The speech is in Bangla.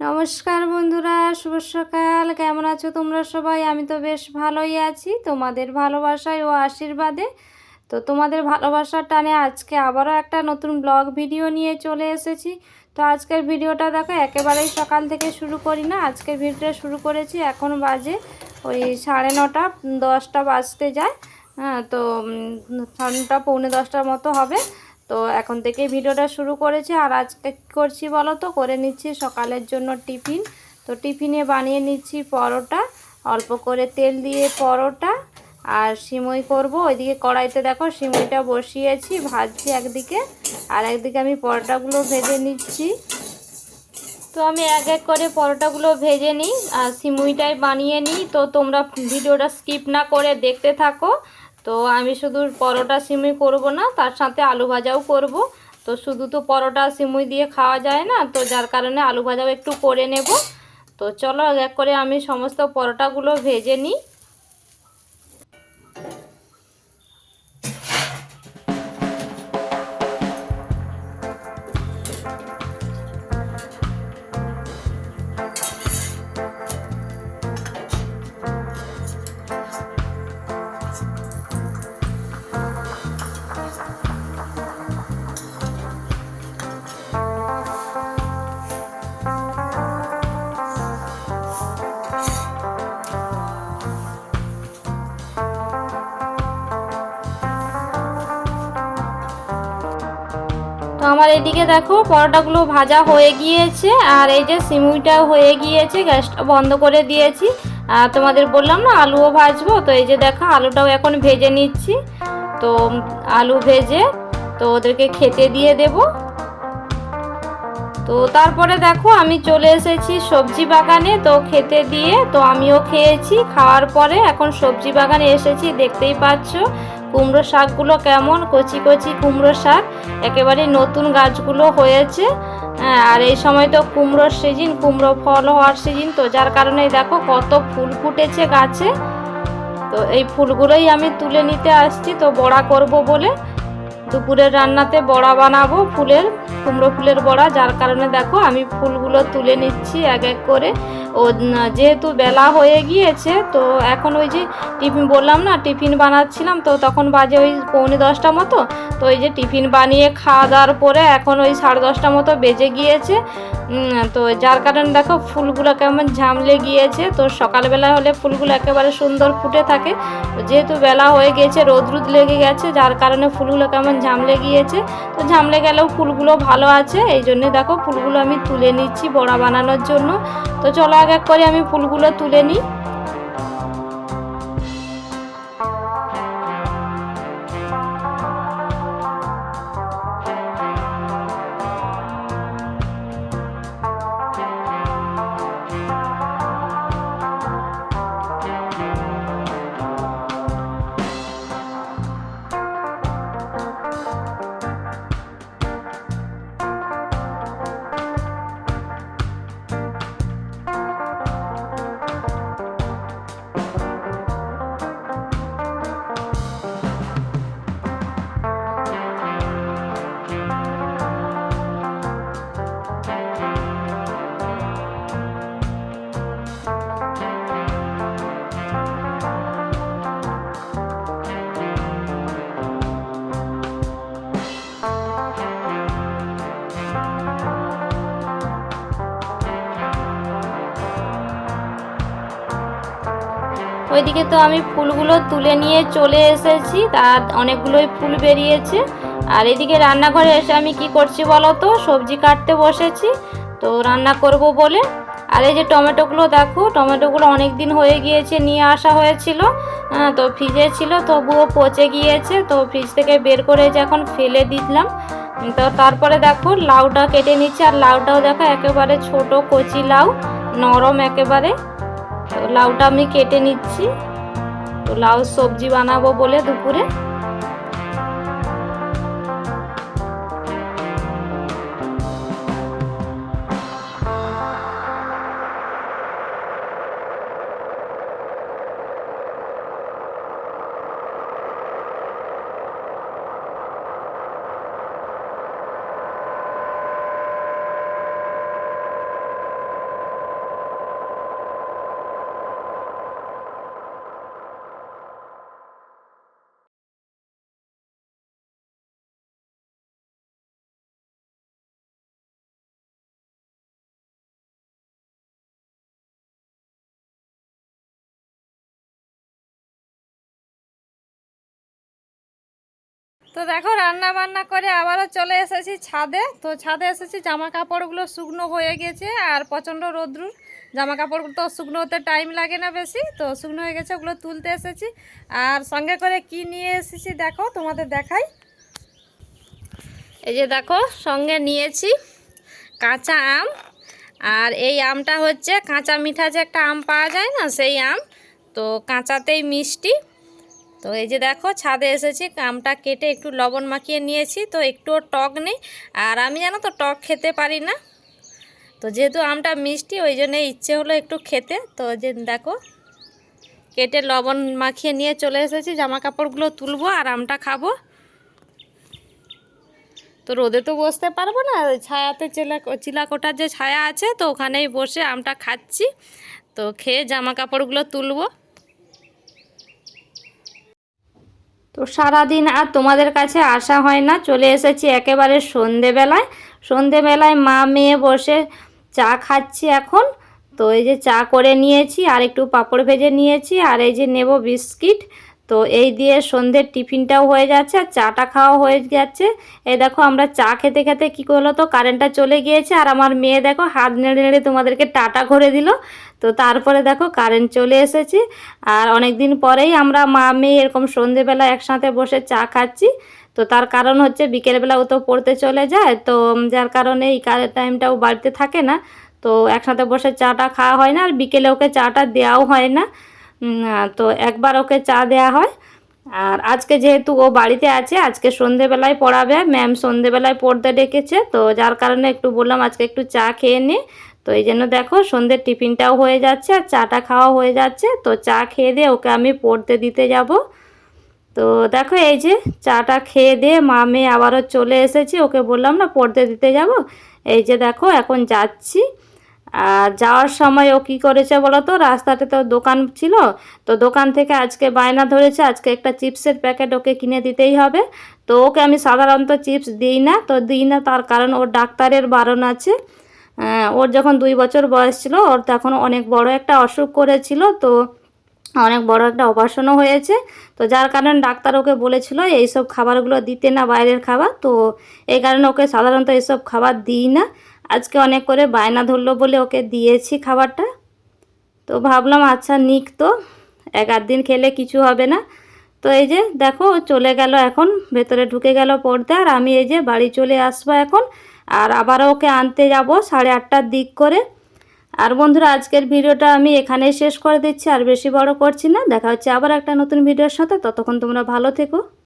নমস্কার বন্ধুরা, শুভ সকাল। কেমন আছো তোমরা সবাই? আমি তো বেশ ভালোই আছি। তোমাদের ভালোবাসায় ও আশীর্বাদে। তো তোমাদের ভালোবাসার টানে আজকে আবারও একটা নতুন ব্লগ ভিডিও নিয়ে চলে এসেছি। তো আজকের ভিডিওটা দেখো, একেবারেই সকাল থেকে শুরু করি না। আজকের ভিডিওটা শুরু করেছি, এখন বাজে ওই সাড়ে নটা, দশটা বাজতে যায়। হ্যাঁ তো সাড়ে নটা, পৌনে দশটার মতো হবে। তো এখন থেকে ভিডিওটা শুরু করেছি। আর আজকে করছি বলো তো? করে নিচ্ছি সকালের জন্য টিফিন। তো টিফিনে বানিয়ে নিচ্ছি পরোটা। অল্প করে তেল দিয়ে পরোটা। আর সিমই করব। ওইদিকে কড়াইতে দেখো সিমইটা বসিয়েছি, ভাজছি একদিকে। আর একদিকে আমি পরোটাগুলো ভেজে নিচ্ছি। তো আমি এক এক করে পরোটাগুলো ভেজে নিই। আর সিমুইটাই বানিয়ে নিই। তো তোমরা ভিডিওটা স্কিপ না করে দেখতে থাকো। তো আমি শুধু পরোটা সিমুই করব না, তার সাথে আলু ভাজাও করব। তো শুধু তো পরোটা সিমুই দিয়ে খাওয়া যায় না, তো যার কারণে আলু ভাজাও একটু করে নেব। তো চলো এক করে আমি সমস্ত পরোটাগুলো ভেজে নিই। তো আমার এদিকে দেখো, পরোটাগুলো ভাজা হয়ে গিয়েছে, আর এই যে সিমুইটাও হয়ে গিয়েছে, গ্যাসটা বন্ধ করে দিয়েছি। আর তোমাদের বললাম না, আলুও ভাজবো, তো এই যে দেখো, আলুটাও এখন ভেজে নিচ্ছি। তো আলু ভেজে তো ওদেরকে খেতে দিয়ে দেব। তো তারপরে দেখো, আমি চলে এসেছি সবজি বাগানে, তো খেতে দিয়ে তো আমিও খেয়েছি। খাওয়ার পরে এখন সবজি বাগানে এসেছি, দেখতেই পাচ্ছ। কুমড়ো শাকগুলো কেমন? কচি কচি কুমড়ো শাক। একেবারে নতুন গাছগুলো হয়েছে। হ্যাঁ, আর এই সময় তো কুমড়োর সিজন কুমড়ো ফল হওয়ার সিজন তো। যার কারণে দেখো কত ফুল ফুটেছে গাছে। তো এই ফুলগুলোই আমি তুলে নিতে আসছি। তো বড়া করব বলে দুপুরের রান্নাতে বড়া বানাবো ফুলের কুমড়ো ফুলের বড়া। যার কারণে দেখো আমি ফুলগুলো তুলে নিচ্ছি এক এক করে। ও যেহেতু বেলা হয়ে গিয়েছে, তো এখন ওই যে টিফিন বললাম না, টিফিন বানাচ্ছিলাম, তো তখন বাজে ওই পৌনে দশটা মতো, তো ওই যে টিফিন বানিয়ে খাওয়া দাওয়ার পরে এখন ওই সাড়ে দশটা মতো বেজে গিয়েছে। তো যার কারণে দেখো, ফুলগুলো কেমন ঝামলে গিয়েছে, তো সকালবেলা হলে ফুলগুলো একেবারে সুন্দর ফুটে থাকে। যেহেতু বেলা হয়ে গিয়েছে রোদ রোদ লেগে গেছে, যার কারণে ফুলগুলো কেমন ঝামলে গিয়েছে, তো ঝামলে গেলেও ফুলগুলো ভালো আছে, এই জন্যে দেখো, ফুলগুলো আমি তুলে নিচ্ছি বড়া বানানোর জন্য। তো চলো এক এক করে আমি ফুলগুলো তুলে নিই। ওইদিকে তো আমি ফুলগুলো তুলে নিয়ে চলে এসেছি তার অনেকগুলোই ফুল বেরিয়েছে। আর এদিকে রান্নাঘরে এসে আমি কি করছি বলো তো? সবজি কাটতে বসেছি তো রান্না করব বলে। আর এই যে টমেটোগুলো দেখো টমেটোগুলো অনেক দিন হয়ে গিয়েছে নিয়ে আসা হয়েছিল। হ্যাঁ, তো ফ্রিজে ছিল তবুও পচে গিয়েছে তো ফ্রিজ থেকে বের করে যে এখন ফেলে দিলাম। তো তারপরে দেখো লাউটা কেটে নিচ্ছে আর লাউটাও দেখো একেবারে ছোট কচি লাউ নরম একেবারে। তো লাউটা আমি কেটে নিচ্ছি। তো লাউ সবজি বানাবো বলে দুপুরে। তো দেখো, রান্না বান্না করে আবারও চলে এসেছি ছাদে। তো ছাদে এসেছি জামা কাপড়গুলো শুকনো হয়ে গেছে আর প্রচণ্ড রোদ্রুর। জামা কাপড়গুলো তো শুকনো হতে টাইম লাগে না বেশি, তো শুকনো হয়ে গেছে, ওগুলো তুলতে এসেছি। আর সঙ্গে করে কি নিয়ে এসেছি দেখো, তোমাদের দেখাই। এই যে দেখো, সঙ্গে নিয়েছি কাঁচা আম। আর এই আমটা হচ্ছে, কাঁচা মিঠা যে একটা আম পাওয়া যায় না, সেই আম। তো কাঁচাতেই মিষ্টি। তো এই যে দেখো, ছাদে এসেছি, আমটা কেটে একটু লবণ মাখিয়ে নিয়েছি, তো একটুও টক নেই। আর আমি জানো তো, টক খেতে পারি না। তো যেহেতু আমটা মিষ্টি, ওই জন্য ইচ্ছে হলো একটু খেতে। তো যে দেখো, কেটে লবণ মাখিয়ে নিয়ে চলে এসেছি জামা কাপড়গুলো তুলবো আর আমটা খাব। তো রোদে তো বসতে পারব না, ছায়াতে চিলা, চিলাকোটার যে ছায়া আছে, তো ওখানেই বসে আমটা খাচ্ছি। তো খেয়ে জামা কাপড়গুলো তুলবো। তো সারাদিন আর তোমাদের কাছে আসা হয় না, চলে এসেছি একেবারে সন্ধেবেলায়। সন্ধেবেলায় মা মেয়ে বসে চা খাচ্ছি এখন। তো এই যে চা করে নিয়েছি, আর একটু পাঁপড় ভেজে নিয়েছি, আর এই যে নেব বিস্কিট। তো এই দিয়ে সন্ধ্যের টিফিনটাও হয়ে যাচ্ছে আর চাটা খাওয়া হয়ে যাচ্ছে এই দেখো আমরা চা খেতে খেতে কী করল তো, কারেন্টটা চলে গিয়েছে আর আমার মেয়ে দেখো হাত নেড়ে নেড়ে তোমাদেরকে টাটা করে দিল। তো তারপরে দেখো কারেন্ট চলে এসেছে আর অনেক দিন পরেই আমরা মা, মেয়ে এরকম সন্ধেবেলা একসাথে বসে চা খাচ্ছি। তো তার কারণ হচ্ছে বিকেলবেলা ও তো পড়তে চলে যায়, তো যার কারণে এই টাইমটাও বাড়িতে থাকে না। তো একসাথে বসে চাটা খাওয়া হয় না আর বিকেলে ওকে চাটা দেওয়াও হয় না। তো একবার ওকে চা দেওয়া হয়। আর আজকে যেহেতু ও বাড়িতে আছে, আজকে সন্ধেবেলায় পড়াবে। ম্যাম সন্ধেবেলায় পড়তে ডেকেছে, তো যার কারণে একটু বললাম আজকে একটু চা খেয়ে নে। তো এই জন্য দেখো, সন্ধ্যের টিফিনটাও হয়ে যাচ্ছে আর চাটা খাওয়া হয়ে যাচ্ছে। তো চা খেয়ে দিয়ে ওকে আমি পড়তে দিতে যাব। তো দেখো এই যে চাটা খেয়ে দিয়ে মা মেয়ে আবারও চলে এসেছি, ওকে বললাম না পড়তে দিতে যাব। এই যে দেখো, এখন যাচ্ছি। আর যাওয়ার সময় ও কী করেছে বলো তো? রাস্তাতে তো দোকান ছিল, তো দোকান থেকে আজকে বায়না ধরেছে, আজকে একটা চিপসের প্যাকেট ওকে কিনে দিতেই হবে। তো ওকে আমি সাধারণত চিপস দিই না, তো দিই না তার কারণ ওর ডাক্তারের বারণ আছে। ওর যখন দুই বছর বয়স ছিল, ওর তখন অনেক বড় একটা অসুখ করেছিল, তো অনেক বড় একটা অপারেশনও হয়েছে। তো যার কারণে ডাক্তার ওকে বলেছিল এইসব খাবারগুলো দিতে না বাইরের খাবার। তো এই কারণে ওকে সাধারণত এইসব খাবার দিই না। আজকে অনেক করে বায়না ধরলো বলে ওকে দিয়েছি খাবারটা। তো ভাবলাম আচ্ছা নিক তো, এক আধ দিন খেলে কিছু হবে না। তো এই যে দেখো চলে গেল এখন, ভেতরে ঢুকে গেল পড়তে আর আমি এই যে বাড়ি চলে আসব এখন, আর আবারও ওকে আনতে যাব সাড়ে আটটার দিক করে। আর বন্ধুরা, আজকের ভিডিওটা আমি এখানেই শেষ করে দিচ্ছি, আর বেশি বড় করছি না। দেখা হচ্ছে আবার একটা নতুন ভিডিওর সাথে, ততক্ষণ তোমরা ভালো থেকো।